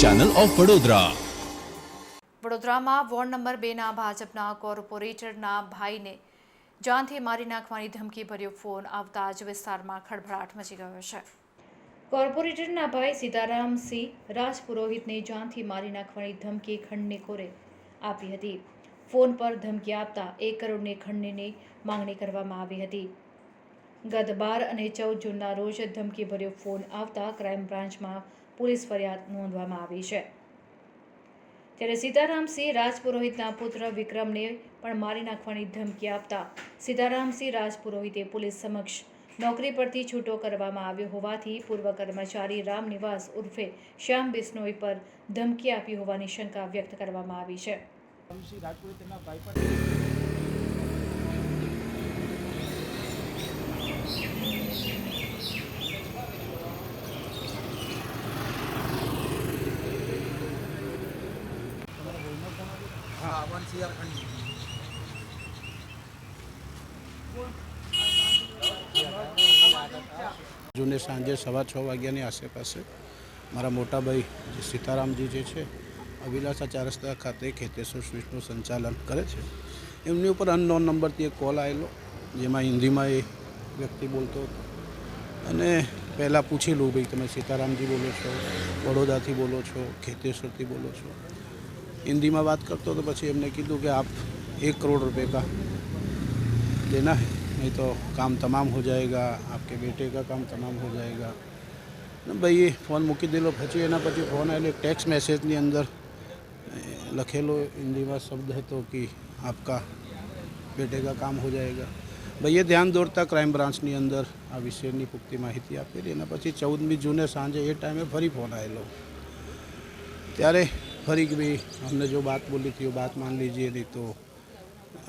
Channel of Vadodara વડોદરામાં ward number બેના ભાજપના કોર્પોરેટરના ભાઈને જાનથી મારી નાખવાની ધમકી ભર્યો ફોન આવતા જ વિસ્તારમાં ખળભળાટ મચી ગયો છે. કોર્પોરેટરના ભાઈ સીતારામ સિંહ રાજપુરોહિતને જાનથી મારી નાખવાની ધમકી ખંડને કોરે આપી હતી. ફોન પર ધમકી આપતા એક કરોડની ખંડની માંગણી કરવામાં આવી હતી. ગત બાર અને ચૌદ જૂનના રોજ ધમકીભર્યો ફોન આવતા ક્રાઇમ બ્રાન્ચમાં પોલીસ ફરિયાદ નોંધવામાં આવી છે. ત્યારે સીતારામસિંહ રાજપુરોહિતના પુત્ર વિક્રમને પણ મારી નાખવાની ધમકી આપતા સીતારામસિંહ રાજપુરોહિતે પોલીસ સમક્ષ નોકરી પરથી છૂટો કરવામાં આવ્યો હોવાથી પૂર્વ કર્મચારી રામનિવાસ ઉર્ફે શ્યામ બિસ્નોઈ પર ધમકી આપી હોવાની શંકા વ્યક્ત કરવામાં આવી છે શ્રી રાજપુરે તેમના ભાઈ પર જૂને સાંજે સવા છ વાગ્યાની આસેપાસે મારા મોટાભાઈ સીતારામજી જે છે, અભિલાષા ચાર રસ્તા ખાતે ખેતેશ્વર સ્વીટનું સંચાલન કરે છે, એમની ઉપર અનનોન નંબરથી એક કોલ આવેલો, જેમાં હિન્દીમાં એ વ્યક્તિ બોલતો હતો. અને પહેલાં પૂછેલું, ભાઈ, તમે સીતારામજી બોલો છો, વડોદરાથી બોલો છો, ખેતેશ્વરથી બોલો છો? हिंदी में बात करते हो तो पीछे हमने कीधु कि आप एक करोड़ रुपए का देना है, नहीं तो काम तमाम हो जाएगा, आपके बेटे का काम तमाम हो जाएगा। ना भाई फ़ोन मुकी दिलो पची एना पीछे फ़ोन आए टेक्स मैसेज नहीं अंदर। लखेलो हिंदी में शब्द है तो कि आपका बेटे का काम हो जाएगा। भैया ध्यान दौड़ता क्राइम ब्रांच ब्रांचनी अंदर। आ विषय की पुख्ति महती आप पीछे चौदमी जूने सांजे ए टाइमे फरी फ़ोन आए लो। तेरे फरीक भी हमने जो बात बोली थी वो बात मान लीजिए नहीं तो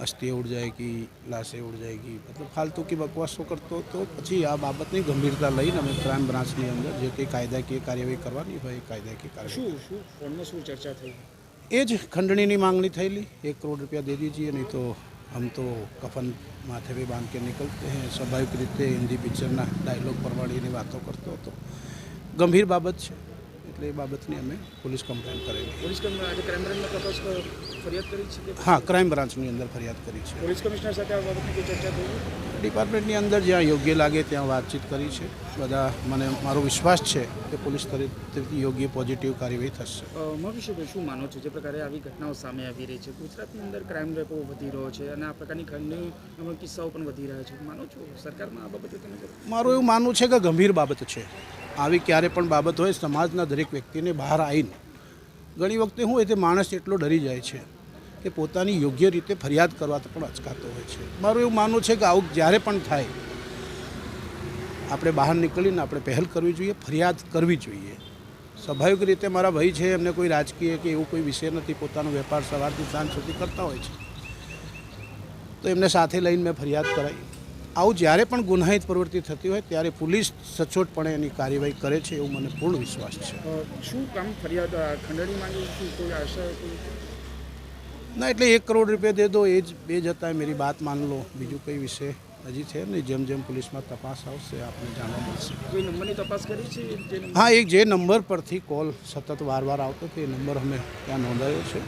અસ્થિ ઉડ જાયગી લાશે ઉડ જાયગી. મતલબ ફાલતુ કે બકવાસો કરતો તો પછી આ બાબતની ગંભીરતા લઈને અમે ક્રાઇમ બ્રાન્ચની અંદર જે કંઈ કાયદાકીય કાર્યવાહી કરવાની હોય એ કાયદાકીય કાર્યવાહી શું ફોનમાં શું ચર્ચા થઈ? એ જ ખંડણીની માંગણી થયેલી. એક કરોડ રૂપિયા દે દીજીએ નહીં તો હમ તો કફન માથે ભી બાંધ કે નીકળતે હૈ. સ્વાભાવિક રીતે હિન્દી પિક્ચરના ડાયલોગ પરવાળીની વાતો કરતો હતો. ગંભીર બાબત છે. એટલે એ બાબતની અમે પોલીસ કમ્પ્લેન કરેલી. પોલીસ કમિ- આજે ક્રાઇમ બ્રાન્ચમાં તપાસ ફરિયાદ કરી છે હા ક્રાઇમ બ્રાન્ચની અંદર ફરિયાદ કરી છે. પોલીસ કમિશનર સાથે આ બાબતની ચર્ચા થઈ ડિપાર્ટમેન્ટની અંદર જ્યાં યોગ્ય લાગે ત્યાં વાતચીત કરી છે. બધા મને મારો વિશ્વાસ છે કે પોલીસ તરફથી યોગ્ય પોઝિટિવ કાર્યવાહી થશે. મવીશભાઈ શું માનો છો? જે પ્રકારે આવી ઘટનાઓ સામે આવી રહી છે. ગુજરાતની અંદર ક્રાઇમ રેપો વધી રહ્યો છે અને આ પ્રકારની ખંડની કિસ્સાઓ પણ વધી રહ્યા છે. માનો છો સરકારમાં આ બાબતે તમે મારું એવું માનવું છે કે ગંભીર બાબત છે. આવી ક્યારે પણ બાબત હોય, સમાજના દરેક વ્યક્તિને બહાર આવીને. ઘણી વખતે શું હોય માણસ એટલો ડરી જાય છે કે પોતાની યોગ્ય રીતે ફરિયાદ કરવા પણ અચકાતો હોય છે. મારું એવું માનવું છે કે આવું જ્યારે પણ થાય, આપણે બહાર નીકળીને આપણે પહેલ કરવી જોઈએ, ફરિયાદ કરવી જોઈએ. સ્વાભાવિક રીતે મારા ભાઈ છે, એમને કોઈ રાજકીય કે એવું કોઈ વિષય નથી, પોતાનો વેપાર સવારથી સાંજ સુધી કરતા હોય છે. તો એમને સાથે લઈને મેં ફરિયાદ કરાવી. આવું જ્યારે પણ ગુનાહિત પ્રવૃત્તિ થતી હોય ત્યારે પોલીસ સચોટપણે એની કાર્યવાહી કરે છે એવું મને પૂર્ણ વિશ્વાસ છે. શું કામ ફરિયાદ ખંડણી માંગી શું કોઈ આશા ના એટલે એક કરોડ રૂપિયા દે દો એ જ બે જતા મેરી બાત માન લો. બીજું કઈ વિષય હજી છે નહીં. જેમ જેમ પોલીસમાં તપાસ આવશે આપને જાણવા મળશે. કોઈ નંબરની તપાસ કરી છે હા એક જે નંબર પરથી કોલ સતત વાર વાર આવતો તે નંબર અમે ત્યાં નોંધાયો છે.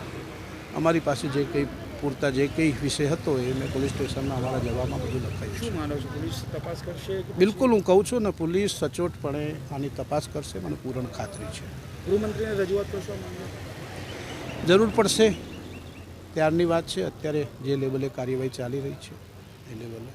અમારી પાસે જે કંઈ પૂરતા જે કંઈ વિષય હતો એ મેં પોલીસ સ્ટેશનમાં અમારા જવાબમાં બધું લખાયું શું માનો છો? પોલીસ તપાસ કરશે બિલકુલ હું કહું છું ને પોલીસ સચોટપણે આની તપાસ કરશે મને પૂરણ ખાતરી છે. ગૃહમંત્રીને રજૂઆત કરશો જરૂર પડશે. ત્યારની વાત છે અત્યારે જે લેવલે કાર્યવાહી ચાલી રહી છે એ લેવલે.